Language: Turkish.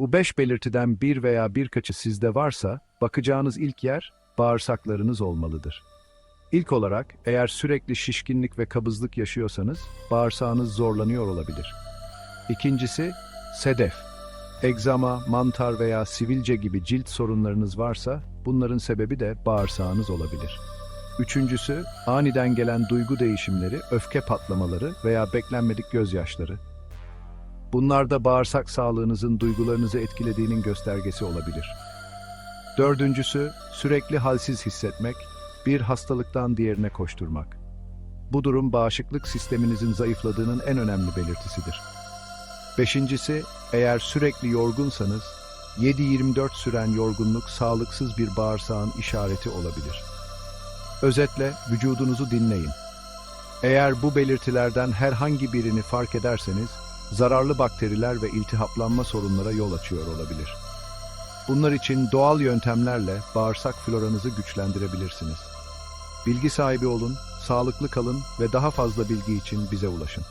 Bu beş belirtiden bir veya birkaçı sizde varsa, bakacağınız ilk yer bağırsaklarınız olmalıdır. İlk olarak, eğer sürekli şişkinlik ve kabızlık yaşıyorsanız, bağırsağınız zorlanıyor olabilir. İkincisi, sedef. Egzama, mantar veya sivilce gibi cilt sorunlarınız varsa, bunların sebebi de bağırsağınız olabilir. Üçüncüsü, aniden gelen duygu değişimleri, öfke patlamaları veya beklenmedik gözyaşları. Bunlar da bağırsak sağlığınızın duygularınızı etkilediğinin göstergesi olabilir. Dördüncüsü, sürekli halsiz hissetmek, bir hastalıktan diğerine koşturmak. Bu durum bağışıklık sisteminizin zayıfladığının en önemli belirtisidir. Beşincisi, eğer sürekli yorgunsanız, 7-24 süren yorgunluk sağlıksız bir bağırsağın işareti olabilir. Özetle vücudunuzu dinleyin. Eğer bu belirtilerden herhangi birini fark ederseniz, zararlı bakteriler ve iltihaplanma sorunlara yol açıyor olabilir. Bunlar için doğal yöntemlerle bağırsak floranızı güçlendirebilirsiniz. Bilgi sahibi olun, sağlıklı kalın ve daha fazla bilgi için bize ulaşın.